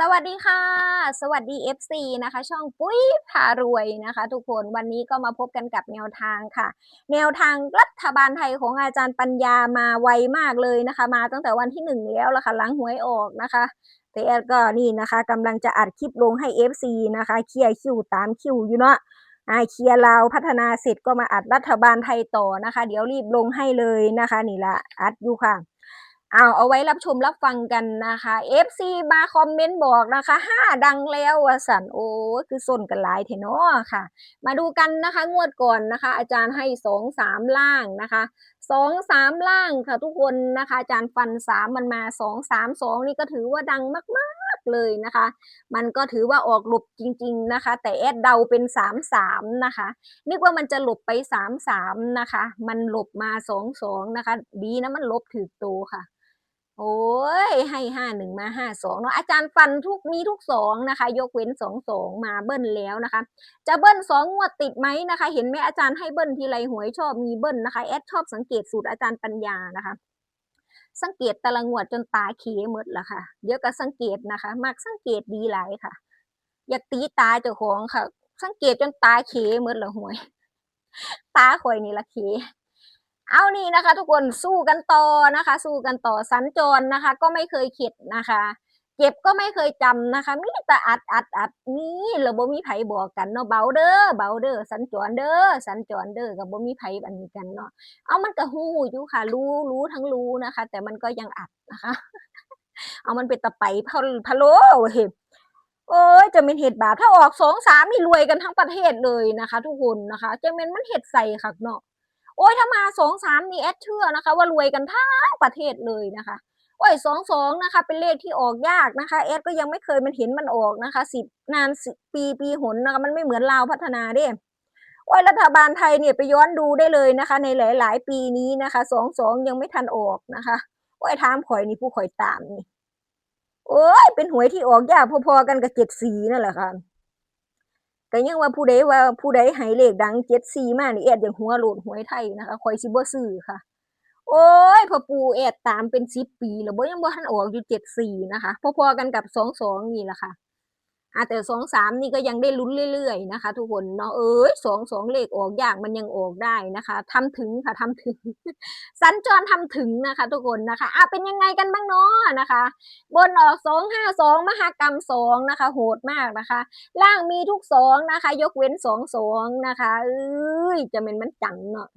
สวัสดีค่ะ สวัสดี FC นะคะ ช่องปุ้ยพารวยนะคะ ทุกคนวันนี้ก็มาพบกันกับแนวทางค่ะ แนวทางรัฐบาลไทยของอาจารย์ปัญญามาไวมากเลยนะคะ มาตั้งแต่วันที่หนึ่งแล้วละค่ะหลังหวยออกนะคะแต่แอดก็นี่นะคะกำลังจะอัดคลิปลงให้ FC นะคะเคลียร์คิวตามคิวอยู่เนาะอาเคลียร์ลาวพัฒนาเสร็จก็มาอัดรัฐบาลไทยต่อนะคะ เดี๋ยวรีบลงให้เลยนะคะ นี่ละอัดอยู่ค่ะ เอาเอาไว้รับชมรับฟังกันนะคะ FC มาคอมเมนต์บอกนะคะห้าดังแล้ววสันโอ้คือส้นกันหลายเทนาะค่ะ มาดูกันนะคะ งวดก่อนนะคะ อาจารย์ให้สองสามล่างนะคะสองสามล่างค่ะทุกคนนะคะ อาจารย์ฟันสามมันมาสองสามสองนี่ก็ถือว่าดังมากๆเลยนะคะ มันก็ถือว่าออกหลบจริง ๆนะคะ แต่แอดเดาเป็นสามสามนะคะนึกว่ามันจะหลบไปสามสามนะคะ มันหลบมาสองสองนะคะ ดีนะมันหลบถือตัวค่ะ โอ้ยให้ห้าหนึ่งมาห้าสองเนาะอาจารย์ฟันทุกมีทุกสองนะคะ ยกเว้นสองสองมาเบิ้ลแล้วนะคะ จะเบิ้ลสองงวดติดไหมนะคะ เห็นไหมอาจารย์ให้เบิ้ลทีไรหวยชอบมีเบิ้ลนะคะแอดชอบสังเกตสูตรอาจารย์ปัญญานะคะ สังเกตแต่ละงวดจนตาเขหมดละค่ะ เดี๋ยวก็สังเกตนะคะมักสังเกตดีหลายค่ะ อยากตีตาเจ้าของค่ะ สังเกตจนตาเขหมดละหวย ตาข่อยนี่ละเข เอานี่นะคะ ทุกคนสู้กันต่อนะคะ สู้กันต่อสัญจรนะคะ ก็ไม่เคยเข็ดนะคะเจ็บก็ไม่เคยจำนะคะ มีแต่อัดอัดอัดนี่เราบ่มีไผบอกกันเนาะเบาเด้อเบาเด้อสัญจรเด้อสัญจรเด้อกับบ่มีไผอันนี้กันเนาะเอามันก็ฮู้อยู่ค่ะ รู้รู้ทั้งรู้นะคะ แต่มันก็ยังอัดนะคะ เอามันเป็นตะไปพะพะโลเห็นโอ้ยจะเป็นเห็ดบาปถ้าออกสองสามนี่รวยกันทั้งประเทศเลยนะคะ ทุกคนนะคะจะเป็นมันเห็ดใส่ค่ะเนาะ โอ้ยถ้ามาสองสามนี่แอดเชื่อนะคะ ว่ารวยกันทั้งประเทศเลยนะคะโอ้ยสองสองนะคะ เป็นเลขที่ออกยากนะคะแอดก็ยังไม่เคยมันเห็นมันออกนะคะสิบนานสิปีปีหนนะคะมันไม่เหมือนลาวพัฒนาเด้โอ้ยรัฐบาลไทยเนี่ยไปย้อนดูได้เลยนะคะ ในหลาย ๆ ปีนี้นะคะสองสองยังไม่ทันออกนะคะโอ้ยถามข่อยนี่ผู้ข่อยตามนี่โอ้ยเป็นหวยที่ออกยากพอๆกันกับเจ็ดสีนั่นแหละค่ะ แต่ยังว่าผู้ใดว่าผู้ใดให้เลขดังเจ็ดสี่มานี่แอดอย่างหัวโหลดหวยไทยนะคะคอยซิบ่ซื้อค่ะ โอ้ยพ่อปู่แอดตามเป็นสิบปี แล้วบ่ยังบ่ทันออกอยู่เจ็ดสี่นะคะพอๆกันกับสองสองนี่แหละค่ะ อาแต่สองสามนี่ก็ยังได้ลุ้นเรื่อยๆนะคะ ทุกคนเนาะเอ้ยสองสองเลขออกยากมันยังออกได้นะคะทำถึงค่ะทำถึง สัญจรทำถึงนะคะ ทุกคนนะคะอะเป็นยังไงกันบ้างเนาะนะคะ บนออกสองห้าสองมหากรรมสองนะคะ โหดมากนะคะ ล่างมีทุกสองนะคะ ยกเว้นสองสองนะคะเอ้ยจะเป็นมันจังเนาะ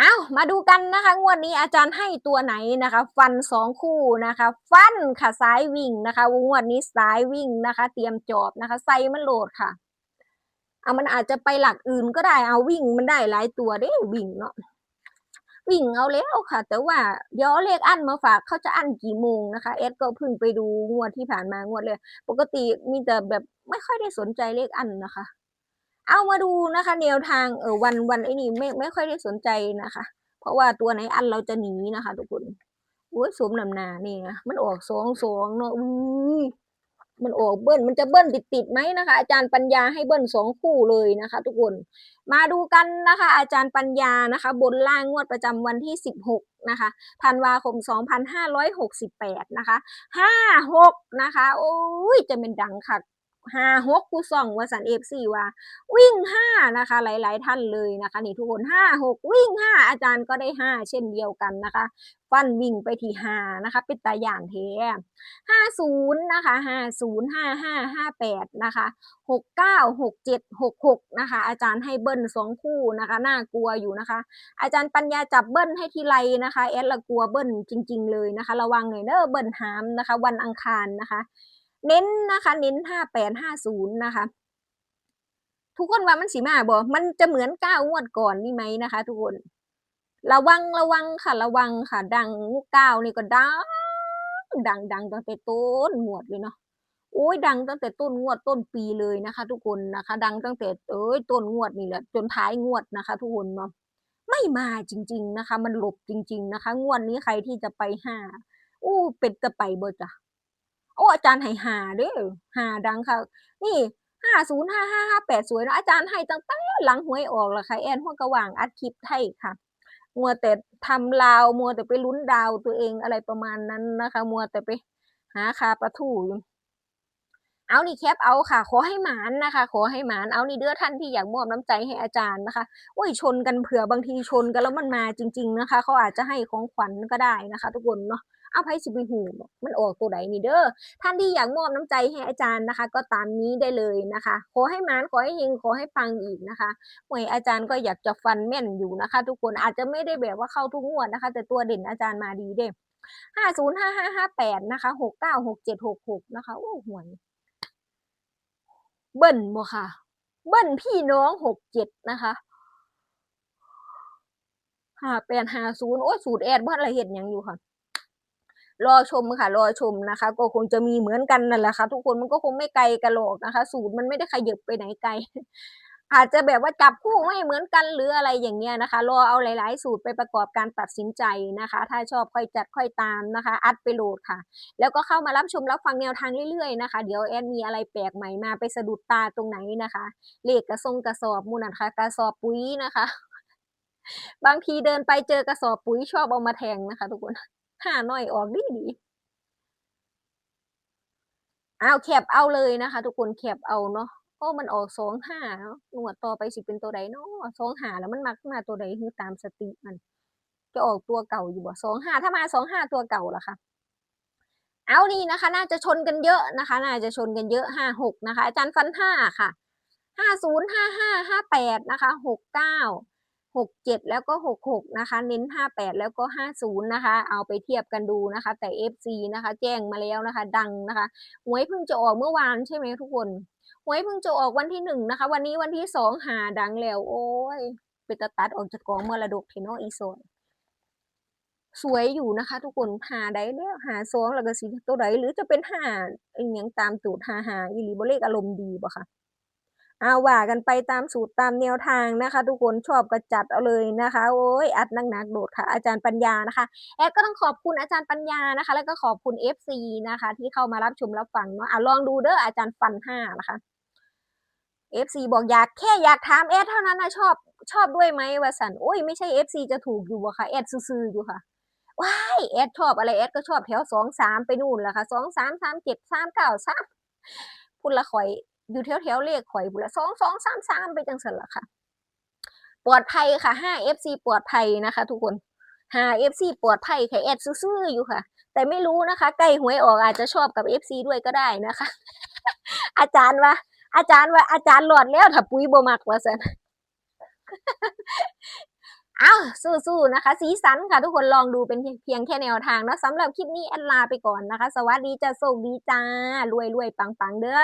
อามาดูกันนะคะงวดนี้อาจารย์ให้ตัวไหนนะคะ ฟันสองคู่นะคะ ฟันค่ะซ้ายวิ่งนะคะงวดนี้ซ้ายวิ่งนะคะ เตรียมจอบนะคะใส่มันโหลดค่ะเอามันอาจจะไปหลักอื่นก็ได้เอาวิ่งมันได้หลายตัวเด้วิ่งเนาะวิ่งเอาแล้วค่ะ แต่ว่าเดี๋ยวเลขอันมาฝากเขาจะอันกี่โมงนะคะเอสก็เพิ่งไปดูงวดที่ผ่านมางวดเลย ปกติมีแต่แบบไม่ค่อยได้สนใจเลขอันนะคะ เอามาดูนะคะแนวทางเออวันวันไอ้นี่ไม่ไม่ค่อยได้สนใจนะคะ เพราะว่าตัวไหนอันเราจะหนีนะคะ ทุกคนโอ้ยสมนำนานี่นะมันออกสองสองเนาะอุ้ยมันออกเบิ้ลมันจะเบิ้ลติดติดไหมนะคะ อาจารย์ปัญญาให้เบิ้ลสองคู่เลยนะคะ ทุกคนมาดูกันนะคะ อาจารย์ปัญญานะคะ บนล่างงวดประจำวันที่16นะคะธันวาคม 2568 นะคะ 56 นะคะ โอ้ย จะเป็นดังค่ะ ห้าหกกูส่องว่าสันเอฟซีว่า วิ่งห้านะคะ หลาย ๆ ท่านเลยนะคะ นี่ทุกคนห้าหกวิ่งห้าอาจารย์ก็ได้ห้าเช่นเดียวกันนะคะฟันวิ่งไปที่ห้านะคะเป็นตาย่านเทห้าศูนย์นะคะห้าศูนย์ห้าห้าห้าแปดนะคะหกเก้าหกเจ็ดหกหกนะคะ อาจารย์ให้เบิ้ลสองคู่นะคะน่ากลัวอยู่นะคะ อาจารย์ปัญญาจับเบิ้ลให้ทีไรนะคะแอดละกลัวเบิ้ลจริง ๆ เลยนะคะ ระวังหน่อยเด้อเบิ้ลหามนะคะ วันอังคารนะคะ เน้นนะคะ เน้นห้าแปดห้าศูนย์นะคะ ทุกคนว่ามันสีมาบ่มันจะเหมือนเก้างวดก่อนนี่ไหมนะคะ ทุกคน ระวังระวังค่ะ ระวังค่ะ ดังเก้านี่ก็ดัง ดังดังตั้งแต่ต้นงวดเลยเนาะโอ้ยดังตั้งแต่ต้นงวดต้นปีเลยนะคะ ทุกคนนะคะ ดังตั้งแต่เอ้ยต้นงวดนี่แหละจนท้ายงวดนะคะ ทุกคนเนาะไม่มาจริง ๆนะคะ มันหลบจริง ๆ นะคะ งวดนี้ใครที่จะไปห้าอู้เป็นจะไปเบอร์จ้ะ โอ้อาจารย์ให้หาเด้อหาดังค่ะ นี่ห้าศูนย์ห้าห้าห้าแปดสวยนะอาจารย์ให้ตั้งแต่หลังหวยออกละค่ะแอนหัวกระหว่างอัดคลิปให้ค่ะมัวแต่ทำลาวมัวแต่ไปลุ้นดาวตัวเองอะไรประมาณนั้นนะคะ มัวแต่ไปหาคาปลาทูอยู่เอานี่แคปเอาค่ะ ขอให้หมานนะคะ ขอให้หมานเอานี่เด้อท่านที่อยากมอบน้ำใจให้อาจารย์นะคะโอ้ยชนกันเผื่อบางทีชนกันแล้วมันมาจริง ๆนะคะเขาอาจจะให้ของขวัญก็ได้นะคะ ทุกคนเนาะ เอาไพ่สิบหูมันออกตัวไหนนี่เด้อท่านที่อยากมอบน้ำใจให้อาจารย์นะคะ ก็ตามนี้ได้เลยนะคะ ขอให้มานขอให้เฮงขอให้ปังอีกนะคะหวยอาจารย์ก็อยากจะฟันแม่นอยู่นะคะ ทุกคนอาจจะไม่ได้แบบว่าเข้าทุกงวดนะคะ แต่ตัวเด่นอาจารย์มาดีเด้ห้าศูนย์ห้าห้าห้าแปดนะคะหกเก้าหกเจ็ดหกหกนะคะโอ้หวยเบิ้ลบ่ค่ะ เบิ้ลพี่น้องหกเจ็ดนะคะห้าแปดห้าศูนย์โอ้สูตรแอดบ้านอะไรเห็นยังอยู่ค่ะ รอชมค่ะ รอชมนะคะ ก็คงจะมีเหมือนกันนั่นแหละค่ะ ทุกคนมันก็คงไม่ไกลกันหรอกนะคะ สูตรมันไม่ได้ขยับไปไหนไกล อาจจะแบบว่าจับคู่ไม่เหมือนกันหรืออะไรอย่างเงี้ยนะคะ รอเอาหลาย ๆ สูตรไปประกอบการตัดสินใจนะคะ ถ้าชอบค่อยจัดค่อยตามนะคะ อัดไปโหลดค่ะ แล้วก็เข้ามารับชมรับฟังแนวทางเรื่อย ๆ นะคะ เดี๋ยวแอดมีอะไรแปลกใหม่มาไปสะดุดตาตรงไหนนะคะเลขกระทรงกระสอบมูลนะคะกระสอบปุ๋ยนะคะ บางทีเดินไปเจอกระสอบปุ๋ยชอบเอามาแทงนะคะ ทุกคน หาหน่อยออกดีดีเอาแคบเอาเลยนะคะ ทุกคนแคบเอาเนาะโอ้มันออกสองห้าเนาะหนวดต่อไปสิเป็นตัวใดเนาะสองหาแล้วมันมักมาตัวใดคือตามสติมัน จะออกตัวเก่าอยู่บ่สองห้าถ้ามาสองห้าตัวเก่าล่ะค่ะเอานี่นะคะ น่าจะชนกันเยอะนะคะ น่าจะชนกันเยอะห้าหกนะคะ อาจารย์ฟันห้าค่ะห้าศูนย์ห้าห้าห้าแปดนะคะหกเก้า หกเจ็ดแล้วก็หกหกนะคะ เน้นห้าแปดแล้วก็ห้าศูนย์นะคะ เอาไปเทียบกันดูนะคะ แต่ FC นะคะ แจ้งมาแล้วนะคะ ดังนะคะหวยเพิ่งจะออกเมื่อวานใช่ไหมทุกคนหวยเพิ่งจะออกวันที่หนึ่งนะคะ วันนี้วันที่สองหาดังแล้ว โอ้ยไปตัดตัดออกจากกองมรดกเทนออีโซนสวยอยู่นะคะ ทุกคนหาได้แล้วหาสองแล้วก็สิตัวใดหรือจะเป็นหาอีหยังตามสูตรหาหาอีลีบเลขอารมณ์ดีบ่ค่ะ เอาว่ากันไปตามสูตรตามแนวทางนะคะ ทุกคนชอบก็จัดเอาเลยนะคะ โอ้ยอัดหนักๆโดดค่ะ อาจารย์ปัญญานะคะแอดก็ต้องขอบคุณอาจารย์ปัญญานะคะ แล้วก็ขอบคุณ FC นะคะ ที่เข้ามารับชมรับฟังเนาะอะลองดูเด้ออาจารย์ฟันห้านะคะ FC บอกอยากแค่อยากถามแอดเท่านั้นนะชอบชอบด้วยไหมวาสันโอ้ยไม่ใช่ FC จะถูกอยู่บ่ค่ะแอดซื่อๆอยู่ค่ะว้ายแอดชอบอะไรแอดก็ชอบแถวสองสามไปนู่นแหละค่ะสองสามสามเจ็ดสามเก้าสามพุ่นละข่อย อยู่แถวแถวๆเลขข่อยพุ่นละสองสองสามสามไปจังสันละค่ะ ปลอดภัยค่ะห้า FC ปลอดภัยนะคะ ทุกคนห้า FC ปลอดภัยค่ะแอดซื่อๆอยู่ค่ะ แต่ไม่รู้นะคะใกล้หวยออกอาจจะชอบกับ FC ด้วยก็ได้นะคะ อาจารย์ว่าอาจารย์ว่าอาจารย์หลอดแล้วถ้าปุ๋ยโบมักว่าซั่นอ้าวสู้ๆนะคะ สีสันค่ะ ทุกคนลองดูเป็นเพียงแค่แนวทางนะสำหรับคลิปนี้แอดลาไปก่อนนะคะ สวัสดีจ้าโชคดีจ้ารวยๆปังๆเด้อ